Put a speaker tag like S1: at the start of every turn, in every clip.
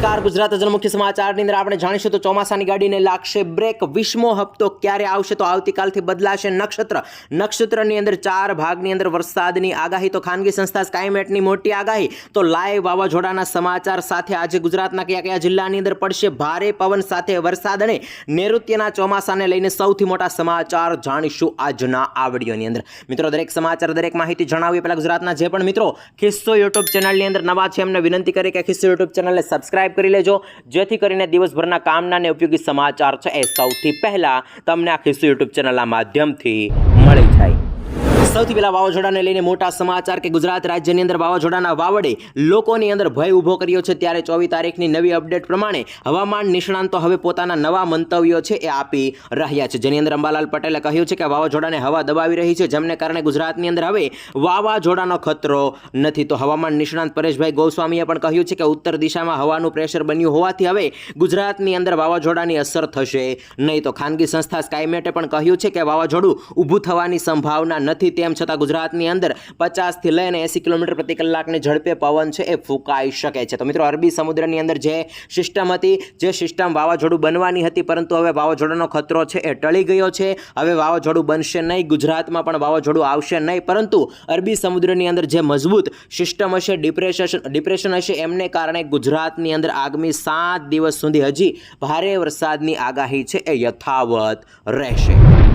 S1: નમસ્કાર. ગુજરાત અજર મુખ્ય સમાચારની અંદર આપણે જાણીશું તો ચોમાસાની ગાડીને લાગશે બ્રેક. વિસ્મો હપ્તો ક્યારે આવશે તો આવતીકાલથી બદલાશે નક્ષત્ર. નક્ષત્રની અંદર ચાર ભાગની અંદર વરસાદની આગાહી. તો ખાનગી સંસ્થા સ્કાયમેટની મોટી આગાહી. તો લાઈવ વાવાઝોડાના સમાચાર સાથે આજે ગુજરાતના કયા કયા જિલ્લાની અંદર પડશે ભારે પવન સાથે વરસાદ અને નૈઋત્યના ચોમાસાને લઈને સૌથી મોટા સમાચાર જાણીશું આજના આ વિડીયોની અંદર. મિત્રો, દરેક સમાચાર, દરેક માહિતી જણાવીએ. પહેલાં ગુજરાતના જે પણ મિત્રો, ખિસ્સો યુટ્યુબ ચેનલની અંદર નવા છે, એમને વિનંતી કરી કે ખિસ્સો યુટ્યુબ ચેનલને સબસ્ક્રાઇબ કરી લેજો. જેથી કરીને દિવસભરના કામના અને ઉપયોગી સમાચાર છે એ સૌથી પહેલા તમને આખી યુટ્યુબ ચેનલના માધ્યમથી મળી જાય. સૌથી પહેલા વાવાઝોડાને લઈને મોટા સમાચાર કે ગુજરાત રાજ્યની અંદર વાવાઝોડાના વાવડે લોકોની અંદર ભય ઊભો કર્યો છે. ત્યારે ચોવીસ તારીખની નવી અપડેટ પ્રમાણે હવામાન નિષ્ણાંતો હવે પોતાના નવા મંતવ્યો છે એ આપી રહ્યા છે. જેની અંદર અંબાલાલ પટેલે કહ્યું છે કે વાવાઝોડાને હવા દબાવી રહી છે. જેમને કારણે ગુજરાતની અંદર હવે વાવાઝોડાનો ખતરો નથી. તો હવામાન નિષ્ણાંત પરેશભાઈ ગોસ્વામીએ પણ કહ્યું છે કે ઉત્તર દિશામાં હવાનું પ્રેશર બન્યું હોવાથી હવે ગુજરાતની અંદર વાવાઝોડાની અસર થશે નહીં. તો ખાનગી સંસ્થા સ્કાયમેટે પણ કહ્યું છે કે વાવાઝોડું ઊભું થવાની સંભાવના નથી. તેમ છતાં ગુજરાતની અંદર પચાસથી લઈને એંસી કિલોમીટર પ્રતિ કલાકની ઝડપે પવન છે એ ફૂંકાઈ શકે છે. તો મિત્રો, અરબી સમુદ્રની અંદર જે સિસ્ટમ હતી, જે સિસ્ટમ વાવાઝોડું બનવાની હતી, પરંતુ હવે વાવાઝોડાનો ખતરો છે એ ટળી ગયો છે. હવે વાવાઝોડું બનશે નહીં, ગુજરાતમાં પણ વાવાઝોડું આવશે નહીં, પરંતુ અરબી સમુદ્રની અંદર જે મજબૂત સિસ્ટમ હશે, ડિપ્રેશન ડિપ્રેશન હશે, એમને કારણે ગુજરાતની અંદર આગામી સાત દિવસ સુધી હજી ભારે વરસાદની આગાહી છે એ યથાવત રહેશે.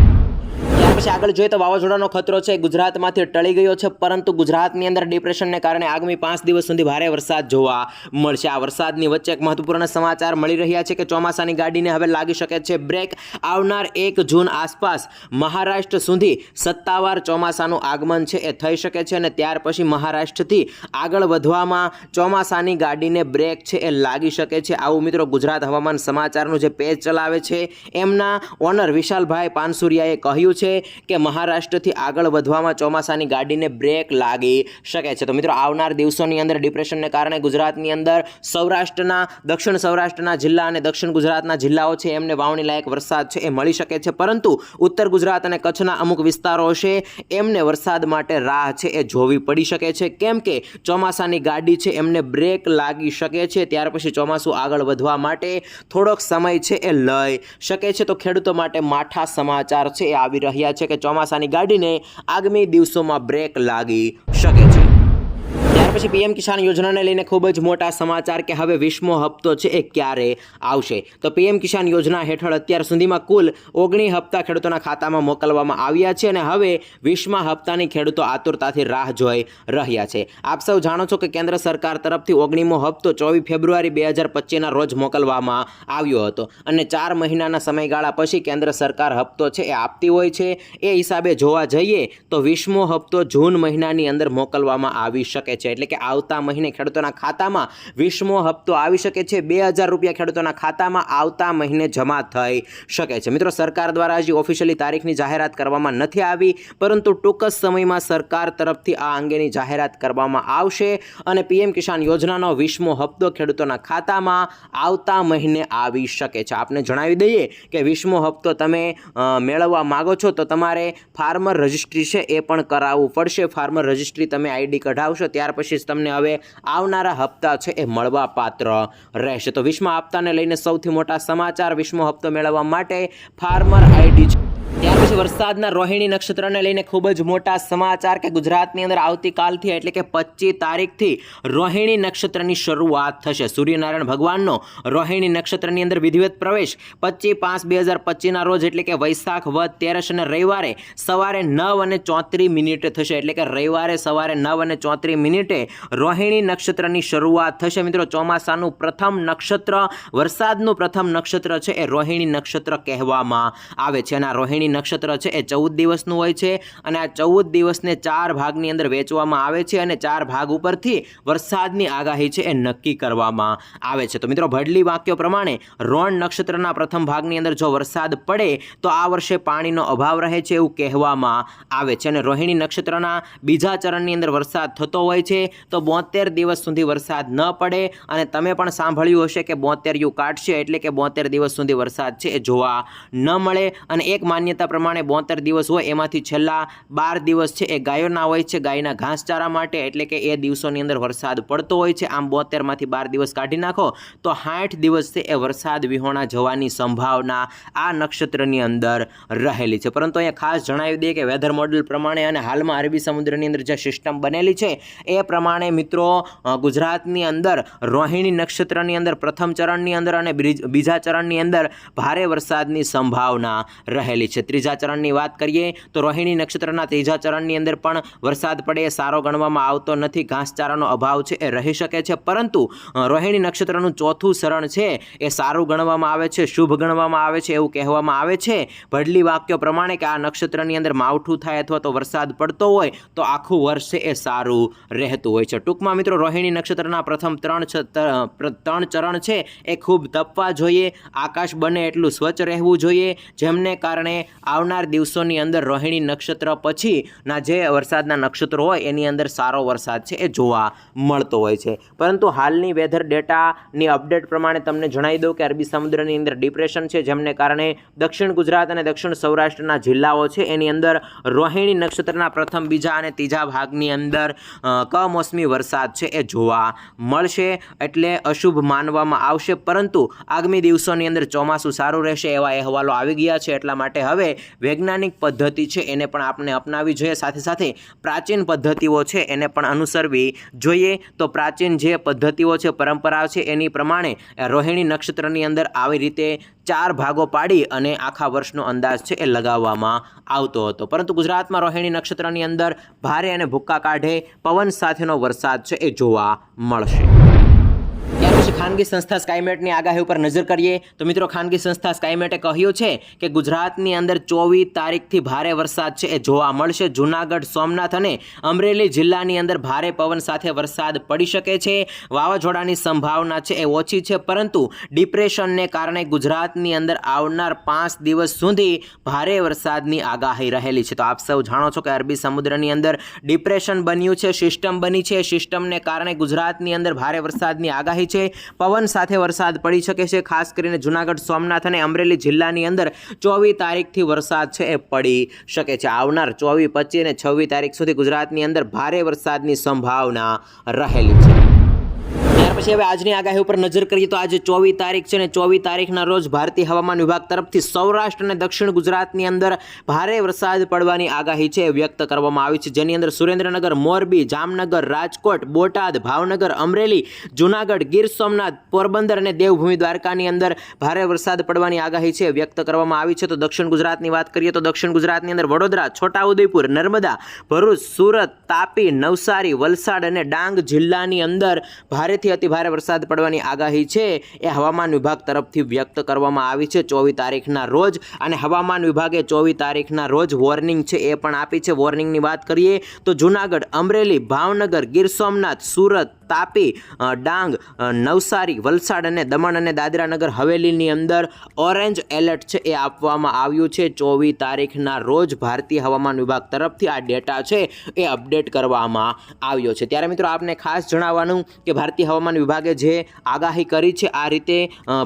S1: પછી આગળ જોઈએ તો વાવાઝોડાનો ખતરો છે, ગુજરાતમાંથી ટળી ગયો છે, પરંતુ ગુજરાતની અંદર ડિપ્રેશનને કારણે આગામી પાંચ દિવસ સુધી ભારે વરસાદ જોવા મળશે. આ વરસાદની વચ્ચે એક મહત્વપૂર્ણ સમાચાર મળી રહ્યા છે કે ચોમાસાની ગાડીને હવે લાગી શકે છે બ્રેક. આવનાર એક જૂન આસપાસ મહારાષ્ટ્ર સુધી સત્તાવાર ચોમાસાનું આગમન છે, એ થઈ શકે છે અને ત્યાર પછી મહારાષ્ટ્રથી આગળ વધવામાં ચોમાસાની ગાડીને બ્રેક છે, એ લાગી શકે છે. આવું મિત્રો ગુજરાત હવામાન સમાચારનું જે પેજ ચલાવે છે, એમના ઓનર વિશાલભાઈ પાનસુરિયાએ કહ્યું છે કે મહારાષ્ટ્રથી આગળ વધવામાં ચોમાસાની ગાડીને બ્રેક લાગી શકે છે. તો મિત્રો, આવનાર દિવસોની અંદર ડિપ્રેશનને કારણે ગુજરાતની અંદર સૌરાષ્ટ્રના, દક્ષિણ સૌરાષ્ટ્રના જિલ્લા અને દક્ષિણ ગુજરાતના જિલ્લાઓ છે, એમને વાવણી લાયક વરસાદ છે એ મળી શકે છે. પરંતુ ઉત્તર ગુજરાત અને કચ્છના અમુક વિસ્તારો છે, એમને વરસાદ માટે રાહ છે એ જોવી પડી શકે છે. કેમ કે ચોમાસાની ગાડી છે, એમને બ્રેક લાગી શકે છે. ત્યાર પછી ચોમાસું આગળ વધવા માટે થોડોક સમય છે એ લઈ શકે છે. તો ખેડૂતો માટે માઠા સમાચાર છે એ આવી રહ્યા છે કે ચોમાસાની ગાડીને આગામી દિવસોમાં બ્રેક લાગી શકે છે. પછી પીએમ કિસાન યોજનાને લઈને ખૂબ જ મોટા સમાચાર કે હવે વીસમો હપ્તો છે એ ક્યારે આવશે? તો પીએમ કિસાન યોજના હેઠળ અત્યાર સુધીમાં કુલ ઓગણી હપ્તા ખેડૂતોના ખાતામાં મોકલવામાં આવ્યા છે અને હવે વીસમા હપ્તાની ખેડૂતો આતુરતાથી રાહ જોઈ રહ્યા છે. આપ સૌ જાણો છો કે કેન્દ્ર સરકાર તરફથી ઓગણીમો હપ્તો ચોવીસ ફેબ્રુઆરી બે હજાર પચીસના રોજ મોકલવામાં આવ્યો હતો અને ચાર મહિનાના સમયગાળા પછી કેન્દ્ર સરકાર હપ્તો છે એ આપતી હોય છે. એ હિસાબે જોવા જઈએ તો વીસમો હપ્તો જૂન મહિનાની અંદર મોકલવામાં આવી શકે છે. એટલે કે આવતા મહિને ખેડૂતોના ખાતામાં વીસમો હપ્તો આવી શકે છે. બે હજાર રૂપિયા ખેડૂતોના ખાતામાં આવતા મહિને જમા થઈ શકે છે. મિત્રો, સરકાર દ્વારા હજી ઓફિશિયલી તારીખની જાહેરાત કરવામાં નથી આવી, પરંતુ ટૂંક જ સમયમાં સરકાર તરફથી આ અંગેની જાહેરાત કરવામાં આવશે અને પીએમ કિસાન યોજનાનો વીસમો હપ્તો ખેડૂતોના ખાતામાં આવતા મહિને આવી શકે છે. આપને જણાવી દઈએ કે વીસમો હપ્તો તમે મેળવવા માગો છો તો તમારે ફાર્મર રજિસ્ટ્રી છે એ પણ કરાવવું પડશે. ફાર્મર રજિસ્ટ્રી તમે આઈડી કઢાવશો, ત્યાર પછી જ તમને હવે આવનારા હપ્તા છે એ મળવા પાત્ર રહેશે. તો વીસમા હપ્તાને લઈને સૌથી મોટા સમાચાર વીસમો હપ્તો મેળવવા માટે ફાર્મર આઈડી વરસાદના રોહિણી નક્ષત્રને લઈને ખૂબ જ મોટા સમાચાર કે ગુજરાતની અંદર આવતીકાલથી એટલે કે પચીસ તારીખથી રોહિણી નક્ષત્રની શરૂઆત થશે. સૂર્યનારાયણ ભગવાનનો રોહિણી નક્ષત્રની અંદર વિધિવત પ્રવેશ પચીસ પાંચ બે હજાર પચીસના રોજ એટલે કે વૈશાખ વધ તેરસ અને રવિવારે સવારે નવ અને ચોત્રીસ મિનિટે થશે. એટલે કે રવિવારે સવારે નવ અને ચોત્રીસ મિનિટે રોહિણી નક્ષત્રની શરૂઆત થશે. મિત્રો, ચોમાસાનું પ્રથમ નક્ષત્ર, વરસાદનું પ્રથમ નક્ષત્ર છે એ રોહિણી નક્ષત્ર કહેવામાં આવે છે. અને આ રોહિણી નક્ષત્ર છે, એ ચૌદ દિવસનું હોય છે. અને આ ચૌદ દિવસને ચાર ભાગની અંદર વેચવામાં આવે છે અને ચાર ભાગ ઉપરથી વરસાદની આગાહી છે, એ નક્કી કરવામાં આવે છે. તો મિત્રો, ભડલી વાક્યો પ્રમાણે રોણ નક્ષત્રના પ્રથમ ભાગની અંદર જો વરસાદ પડે, તો આ વર્ષે પાણીનો અભાવ રહે છે એવું કહેવામાં આવે છે. અને રોહિણી નક્ષત્રના બીજા ચરણની અંદર વરસાદ થતો હોય છે, તો બોતેર દિવસ સુધી વરસાદ ન પડે. અને તમે પણ સાંભળ્યું હશે કે બોતેર યુ કાઢશે એટલે કે બોતેર દિવસ સુધી વરસાદ છે, એ જોવા ન મળે. અને એક માન્યતા પ્રમાણે પ્રમાણે બોતેર દિવસ હોય, એમાંથી છેલ્લા બાર દિવસ છે એ ગાયોના હોય છે. ગાયના ઘાસચારા માટે એટલે કે એ દિવસોની અંદર વરસાદ પડતો હોય છે. આમ બોતેરમાંથી બાર દિવસ કાઢી નાખો તો સાઠ દિવસ છે એ વરસાદ વિહોણા જવાની સંભાવના આ નક્ષત્રની અંદર રહેલી છે. પરંતુ અહીંયા ખાસ જણાવી દઈએ કે વેધર મોડેલ પ્રમાણે અને હાલમાં અરબી સમુદ્રની અંદર જે સિસ્ટમ બનેલી છે એ પ્રમાણે મિત્રો ગુજરાતની અંદર રોહિણી નક્ષત્રની અંદર, પ્રથમ ચરણની અંદર અને બીજા ચરણની અંદર ભારે વરસાદની સંભાવના રહેલી છે. ત્રીજા ચરણની વાત કરીએ, તો રોહિણી નક્ષત્રના ત્રીજા ચરણની અંદર પણ વરસાદ પડે, સારો ગણવામાં આવતો નથી, ઘાસચારાનો અભાવ છે, એ રહી શકે છે. પરંતુ રોહિણી નક્ષત્રનું ચોથું ચરણ છે, એ સારું ગણવામાં આવે છે, શુભ ગણવામાં આવે છે, એવું કહેવામાં આવે છે. ભડલી વાક્યો પ્રમાણે કે આ નક્ષત્રની અંદર માવઠું થાય અથવા તો વરસાદ પડતો હોય, તો આખું વર્ષ એ સારું રહેતું હોય છે. ટૂંકમાં મિત્રો, રોહિણી નક્ષત્રના પ્રથમ ત્રણ ત્રણ ચરણ છે, એ ખૂબ તપવા જોઈએ, આકાશ બને એટલું સ્વચ્છ રહેવું જોઈએ. જેમને કારણે આવનાર દિવસોની અંદર રોહિણી નક્ષત્ર પછીના જે વરસાદના નક્ષત્રો હોય એની અંદર સારો વરસાદ છે એ જોવા મળતો હોય છે. પરંતુ હાલની વેધર ડેટાની અપડેટ પ્રમાણે તમને જણાવી દઉં કે અરબી સમુદ્રની અંદર ડિપ્રેશન છે, જેમને કારણે દક્ષિણ ગુજરાત અને દક્ષિણ સૌરાષ્ટ્રના જિલ્લાઓ છે, એની અંદર રોહિણી નક્ષત્રના પ્રથમ, બીજા અને ત્રીજા ભાગની અંદર કમોસમી વરસાદ છે એ જોવા મળશે એટલે અશુભ માનવામાં આવશે. પરંતુ આગામી દિવસોની અંદર ચોમાસું સારું રહેશે એવા અહેવાલો આવી ગયા છે, એટલા માટે હવે વૈજ્ઞાનિક પદ્ધતિ છે, એને પણ આપણે અપનાવવી જોઈએ. સાથે સાથે પ્રાચીન પદ્ધતિઓ છે, એને પણ અનુસરવી જોઈએ. તો પ્રાચીન જે પદ્ધતિઓ છે, પરંપરાઓ છે, એની પ્રમાણે રોહિણી નક્ષત્રની અંદર આવી રીતે ચાર ભાગો પાડી અને આખા વર્ષનો અંદાજ છે, એ લગાવવામાં આવતો હતો. પરંતુ ગુજરાતમાં રોહિણી નક્ષત્રની અંદર ભારે અને ભૂક્કા કાઢે પવન સાથેનો વરસાદ છે, એ જોવા મળશે. પછી ખાનગી સંસ્થા સ્કાયમેટની આગાહી ઉપર નજર કરીએ તો મિત્રો, ખાનગી સંસ્થા સ્કાયમેટે કહ્યું છે કે ગુજરાતની અંદર ચોવીસ તારીખથી ભારે વરસાદ છે. એ જોવા મળશે. જુનાગઢ, સોમનાથ અને અમરેલી જિલ્લાની અંદર ભારે પવન સાથે વરસાદ પડી શકે છે. વાવાઝોડાની સંભાવના છે એ ઓછી છે, પરંતુ ડિપ્રેશનને કારણે ગુજરાતની અંદર આવનાર પાંચ દિવસ સુધી ભારે વરસાદની આગાહી રહેલી છે. તો આપ સૌ જાણો છો કે અરબી સમુદ્રની અંદર ડિપ્રેશન બન્યું છે, સિસ્ટમ બની છે. સિસ્ટમને કારણે ગુજરાતની અંદર ભારે વરસાદની આગાહી છે. પવન સાથે વરસાદ પડી શકે છે, ખાસ કરીને જુનાગઢ, સોમનાથ અને અમરેલી જિલ્લાની અંદર ચોવીસ તારીખથી વરસાદ છે એ પડી શકે છે. આવનાર ચોવીસ, પચીસ અને છવ્વીસ તારીખ સુધી ગુજરાતની અંદર ભારે વરસાદની સંભાવના રહેલી છે. પછી હવે આજની આગાહી ઉપર નજર કરીએ તો આજે ચોવીસ તારીખ છે ને ચોવીસ તારીખના રોજ ભારતીય હવામાન વિભાગ તરફથી સૌરાષ્ટ્ર અને દક્ષિણ ગુજરાતની અંદર ભારે વરસાદ પડવાની આગાહી છે વ્યક્ત કરવામાં આવી છે. જેની અંદર સુરેન્દ્રનગર, મોરબી, જામનગર, રાજકોટ, બોટાદ, ભાવનગર, અમરેલી, જુનાગઢ, ગીર સોમનાથ, પોરબંદર અને દેવભૂમિ દ્વારકાની અંદર ભારે વરસાદ પડવાની આગાહી છે વ્યક્ત કરવામાં આવી છે. તો દક્ષિણ ગુજરાતની વાત કરીએ તો દક્ષિણ ગુજરાતની અંદર વડોદરા, છોટાઉદેપુર, નર્મદા, ભરૂચ, સુરત, તાપી, નવસારી, વલસાડ અને ડાંગ જિલ્લાની અંદર ભારેથી અતિ ભારે વરસાદ પડવાની આગાહી છે. એ હવામાન વિભાગ તરફથી વ્યક્ત કરવામાં આવી છે. ચોવીસ તારીખના રોજ અને હવામાન વિભાગે ચોવીસ તારીખના રોજ વોર્નિંગ છે એ પણ આપી છે. વોર્નિંગની વાત કરીએ તો જુનાગઢ, અમરેલી, ભાવનગર, ગીર સોમનાથ, સુરત તાપી ડાંગ નવસારી, વલસાડ અને દમણ અને દાદરાનગર હવેલીની અંદર ઓરેન્જ એલર્ટ છે એ આપવામાં આવ્યું છે. ચોવીસ તારીખના રોજ ભારતીય હવામાન વિભાગ તરફથી આ ડેટા છે એ અપડેટ કરવામાં આવ્યો છે. ત્યારે મિત્રો આપને ખાસ જણાવવાનું કે ભારતીય હવામાન વિભાગે જે આગાહી કરી છે આ રીતે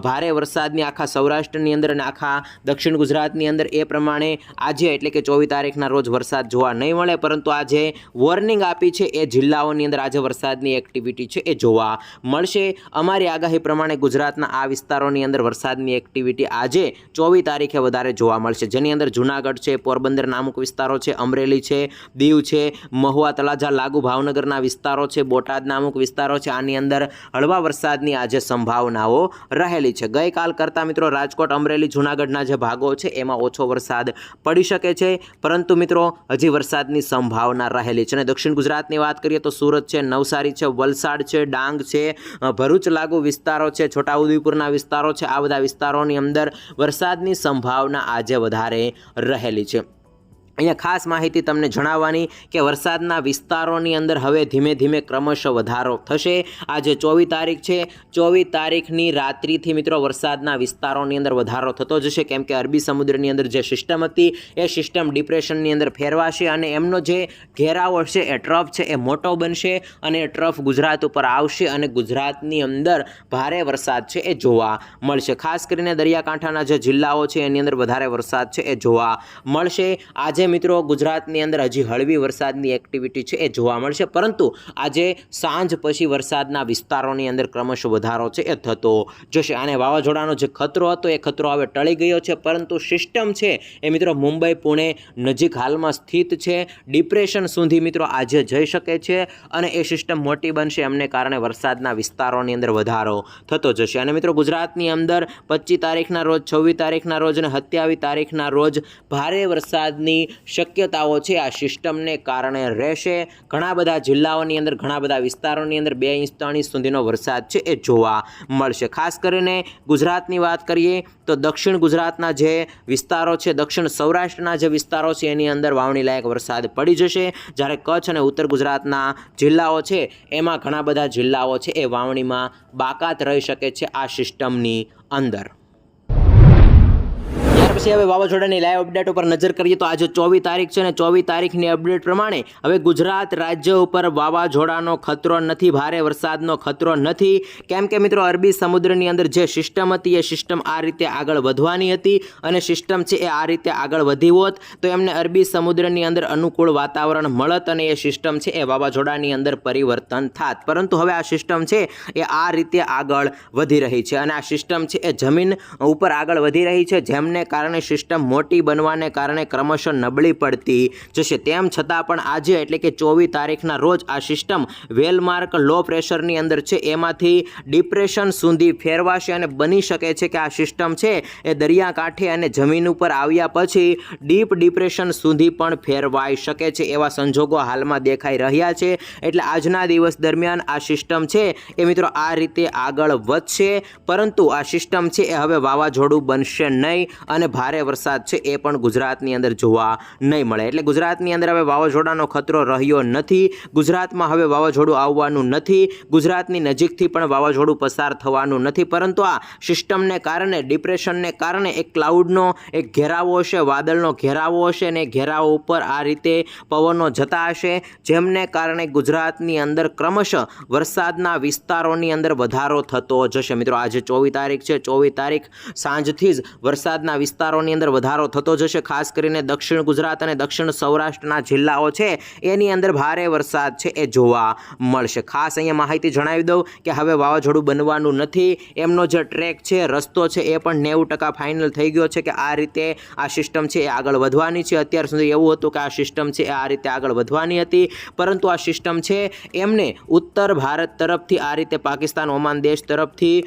S1: ભારે વરસાદની આખા સૌરાષ્ટ્રની અંદર અને આખા દક્ષિણ ગુજરાતની અંદર એ પ્રમાણે આજે એટલે કે ચોવીસ તારીખના રોજ વરસાદ જોવા નહીં મળે. પરંતુ આજે વોર્નિંગ આપી છે એ જિલ્લાઓની અંદર આજે વરસાદની એક્ટિવિટી છે એ જોવા મળશે. અમારી આગાહી પ્રમાણે ગુજરાતના આ વિસ્તારોની અંદર વરસાદની એક્ટિવિટી આજે ચોવીસ તારીખે વધારે જોવા મળશે. જેની અંદર જુનાગઢ છે પોરબંદરના અમુક વિસ્તારો છે, અમરેલી છે, દીવ છે, મહુવા તળાજા, લાગુ ભાવનગરના વિસ્તારો છે બોટાદના અમુક વિસ્તારો છે. આની અંદર હળવા વરસાદની આજે સંભાવનાઓ રહેલી છે. ગઈકાલ કરતાં મિત્રો રાજકોટ, અમરેલી, જુનાગઢના જે ભાગો છે એમાં ઓછો વરસાદ પડી શકે છે. પરંતુ મિત્રો હજી વરસાદની સંભાવના રહેલી છે. અને દક્ષિણ ગુજરાતની વાત કરીએ તો સુરત છે, નવસારી છે, વલસાડ છે, ડાંગ છે ભરૂચ લાગુ વિસ્તારો છે, છોટાઉદેપુરના વિસ્તારો છે. આ બધા વિસ્તારોની અંદર વરસાદની સંભાવના આજે વધારે રહેલી છે. અહીંયા ખાસ માહિતી તમને જણાવવાની કે વરસાદના વિસ્તારોની અંદર હવે ધીમે ધીમે ક્રમશઃ વધારો થશે. આજે ચોવીસ તારીખ છે. ચોવીસ તારીખની રાત્રિથી મિત્રો વરસાદના વિસ્તારોની અંદર વધારો થતો જશે. કેમ કે અરબી સમુદ્રની અંદર જે સિસ્ટમ હતી, એ સિસ્ટમ ડિપ્રેશનની અંદર ફેરવાશે અને એમનો જે ઘેરાવો છે એ ટ્રફ છે, એ મોટો બનશે અને એ ટ્રફ ગુજરાત ઉપર આવશે અને ગુજરાતની અંદર ભારે વરસાદ છે, એ જોવા મળશે. ખાસ કરીને દરિયાકાંઠાના જે જિલ્લાઓ છે, એની અંદર વધારે વરસાદ છે, એ જોવા મળશે. આજે મિત્રો, ગુજરાતની અંદર હજી હળવી વરસાદની એક્ટિવિટી છે એ જોવા મળશે. પરંતુ આજે સાંજ પછી વરસાદના વિસ્તારોની અંદર ક્રમશઃ વધારો છે એ થતો જશે. અને વાવાઝોડાનો જે ખતરો હતો, એ ખતરો હવે ટળી ગયો છે. પરંતુ સિસ્ટમ છે એ મિત્રો, મુંબઈ, પુણે નજીક હાલમાં સ્થિત છે. ડિપ્રેશન સુધી મિત્રો આજે જઈ શકે છે અને એ સિસ્ટમ મોટી બનશે. એમને કારણે વરસાદના વિસ્તારોની અંદર વધારો થતો જશે. અને મિત્રો, ગુજરાતની અંદર પચીસ તારીખના રોજ, છવ્વીસ તારીખના રોજ અને સત્યાવીસ તારીખના રોજ ભારે વરસાદની શક્યતાઓ છે. આ સિસ્ટમને કારણે રહેશે. ઘણા બધા જિલ્લાઓની અંદર, ઘણા બધા વિસ્તારોની અંદર બે ઇંચ, ત્રણ ઇંચ સુધીનો વરસાદ છે એ જોવા મળશે. ખાસ કરીને ગુજરાતની વાત કરીએ તો દક્ષિણ ગુજરાતના જે વિસ્તારો છે, દક્ષિણ સૌરાષ્ટ્રના જે વિસ્તારો છે, એની અંદર વાવણી લાયક વરસાદ પડી જશે. જ્યારે કચ્છ અને ઉત્તર ગુજરાતના જિલ્લાઓ છે, એમાં ઘણા બધા જિલ્લાઓ છે એ વાવણીમાં બાકાત રહી શકે છે આ સિસ્ટમની અંદર. પછી હવે વાવાઝોડાની લાઈવ અપડેટ ઉપર નજર કરીએ તો આજે ચોવીસ તારીખ છે અને ચોવીસ તારીખની અપડેટ પ્રમાણે હવે ગુજરાત રાજ્ય ઉપર વાવાઝોડાનો ખતરો નથી, ભારે વરસાદનો ખતરો નથી. કેમ કે મિત્રો, અરબી સમુદ્રની અંદર જે સિસ્ટમ હતી, એ સિસ્ટમ આ રીતે આગળ વધવાની હતી અને સિસ્ટમ છે એ આ રીતે આગળ વધી હોત તો એમને અરબી સમુદ્રની અંદર અનુકૂળ વાતાવરણ મળત અને એ સિસ્ટમ છે એ વાવાઝોડાની અંદર પરિવર્તન થાત. પરંતુ હવે આ સિસ્ટમ છે એ આ રીતે આગળ વધી રહી છે અને આ સિસ્ટમ છે એ જમીન ઉપર આગળ વધી રહી છે, જેમને કારણે સિસ્ટમ મોટી બનવાને કારણે ક્રમશઃ નબળી પડતી જશે. તેમ છતાં પણ આજે એટલે કે ચોવીસ તારીખના રોજ આ સિસ્ટમ વેલમાર્ક લો પ્રેશરની અંદર છે. એમાંથી ડિપ્રેશન સુધી ફેરવાશે અને બની શકે છે કે આ સિસ્ટમ છે એ દરિયાકાંઠે અને જમીન ઉપર આવ્યા પછી ડીપ ડિપ્રેશન સુધી પણ ફેરવાઈ શકે છે એવા સંજોગો હાલમાં દેખાઈ રહ્યા છે. એટલે આજના દિવસ દરમિયાન આ સિસ્ટમ છે એ મિત્રો આ રીતે આગળ વધશે. પરંતુ આ સિસ્ટમ છે એ હવે વાવાઝોડું બનશે નહીં અને ભારે વરસાદ છે, એ પણ ગુજરાતની અંદર જોવા નહીં મળે. એટલે ગુજરાતની અંદર હવે વાવાઝોડાનો ખતરો રહ્યો નથી, ગુજરાતમાં હવે વાવાઝોડું આવવાનું નથી, ગુજરાતની નજીકથી પણ વાવાઝોડું પસાર થવાનું નથી, પરંતુ આ સિસ્ટમને કારણે, ડિપ્રેશનને કારણે એક ક્લાઉડનો એક ઘેરાવો હશે, વાદળનો ઘેરાવો હશે અને ઘેરાવો ઉપર આ રીતે પવનો જતા હશે, જેમને કારણે ગુજરાતની અંદર ક્રમશઃ વરસાદના વિસ્તારોની અંદર વધારો થતો જશે. મિત્રો, આજે ચોવીસ તારીખ છે, ચોવીસ તારીખ સાંજથી જ વરસાદના વિસ્તારોની અંદર વધારો થતો જશે, ખાસ કરીને દક્ષિણ ગુજરાત અને દક્ષિણ સૌરાષ્ટ્રના જિલ્લાઓ છે, એની અંદર ભારે વરસાદ છે એ જોવા મળશે. ખાસ અહીંયા માહિતી જણાવી દઉં કે હવે વાવાઝોડું બનવાનું નથી, એમનો જે ટ્રેક છે, રસ્તો છે, એ પણ નેવું ટકા ફાઇનલ થઈ ગયો છે કે આ રીતે આ સિસ્ટમ છે એ આગળ વધવાની છે. અત્યાર સુધી એવું હતું કે આ સિસ્ટમ છે એ આ રીતે આગળ વધવાની હતી, પરંતુ આ સિસ્ટમ છે એમને ઉત્તર ભારત તરફથી આ રીતે પાકિસ્તાન, ઓમાન દેશ તરફથી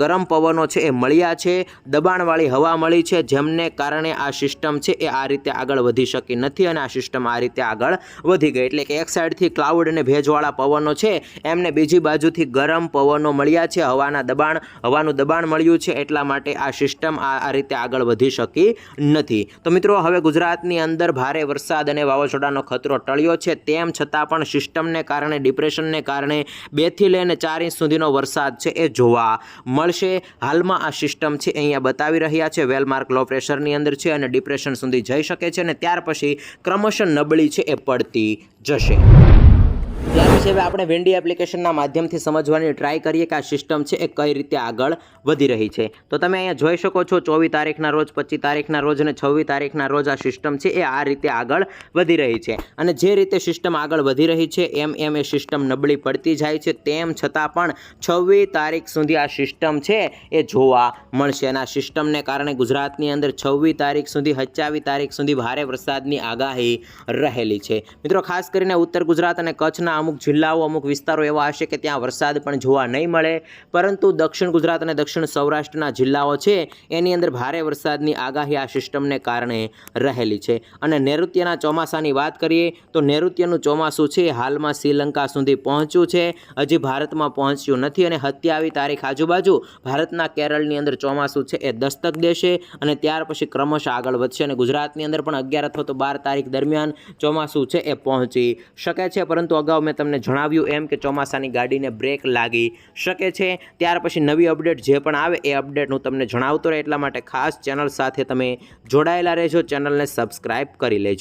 S1: ગરમ પવનો છે એ મળ્યા છે, દબાણવાળી હવા મળી છે જેમને કારણે આ સિસ્ટમ છે એ આ રીતે આગળ વધી શકી નથી અને આ સિસ્ટમ આ રીતે આગળ વધી ગઈ. એટલે કે એક સાઈડથી ક્લાઉડ અને ભેજવાળા પવનો છે, એમને બીજી બાજુથી ગરમ પવનો મળ્યા છે, હવાના દબાણ, હવાનું દબાણ મળ્યું છે, એટલા માટે આ સિસ્ટમ આ રીતે આગળ વધી શકી નથી. તો મિત્રો, હવે ગુજરાતની અંદર ભારે વરસાદ અને વાવાઝોડાનો ખતરો ટળ્યો છે. તેમ છતાં પણ સિસ્ટમને કારણે ડિપ્રેશનને કારણે બેથી લઈને ચાર ઇંચ સુધીનો વરસાદ છે એ જોવા મળશે. હાલમાં આ સિસ્ટમ છે અહીંયા બતાવી રહ્યા છે. વેલમાર્ક લો પ્રેશરની અંદર છે અને ડિપ્રેશન સુધી જઈ શકે છે અને ત્યાર પછી ક્રમશઃ નબળી છે એ પડતી જશે. પછી હવે આપણે વેન્ડી એપ્લિકેશનના માધ્યમથી સમજવાની ટ્રાય કરીએ કે આ સિસ્ટમ છે એ કઈ રીતે આગળ વધી રહી છે. તો તમે અહીંયા જોઈ શકો છો, ચોવીસ તારીખના રોજ, પચીસ તારીખના રોજ અને છવ્વીસ તારીખના રોજ આ સિસ્ટમ છે એ આ રીતે આગળ વધી રહી છે. અને જે રીતે સિસ્ટમ આગળ વધી રહી છે, એમ એમ એ સિસ્ટમ નબળી પડતી જાય છે. તેમ છતાં પણ છવ્વીસ તારીખ સુધી આ સિસ્ટમ છે એ જોવા મળશે. અને આ સિસ્ટમને કારણે ગુજરાતની અંદર છવ્વીસ તારીખ સુધી, સત્યાવીસ તારીખ સુધી ભારે વરસાદની આગાહી રહેલી છે. મિત્રો, ખાસ કરીને ઉત્તર ગુજરાત અને કચ્છના અમુક જિલ્લાઓ અમુક વિસ્તારો એવા હશે કે ત્યાં વરસાદ પણ જોવા નહીં મળે. પરંતુ દક્ષિણ ગુજરાત અને દક્ષિણ સૌરાષ્ટ્રના જિલ્લાઓ છે, એની અંદર ભારે વરસાદની આગાહી આ સિસ્ટમને કારણે રહેલી છે. અને નૈઋત્યના ચોમાસાની વાત કરીએ, તો નૈઋત્યનું ચોમાસું છે, હાલમાં શ્રીલંકા સુધી પહોંચ્યું છે. હજી ભારતમાં પહોંચ્યું નથી અને સત્યાવી તારીખ આજુબાજુ ભારતના કેરળની અંદર ચોમાસું છે એ દસ્તક દેશે અને ત્યાર પછી ક્રમશઃ આગળ વધશે અને ગુજરાતની અંદર પણ અગિયાર અથવા તો બાર તારીખ દરમિયાન ચોમાસું છે એ પહોંચી શકે છે. પરંતુ અગાઉ મેં તમને જણાવ્યું એમ કે ચોમાસાની ગાડીને બ્રેક લાગી શકે છે. ત્યાર પછી નવી અપડેટ જે પણ આવે એ અપડેટ હું તમને જણાવતો રહે એટલા માટે ખાસ ચેનલ સાથે તમે જોડાયેલા રહેજો. ચેનલને સબસ્ક્રાઈબ કરી લેજો.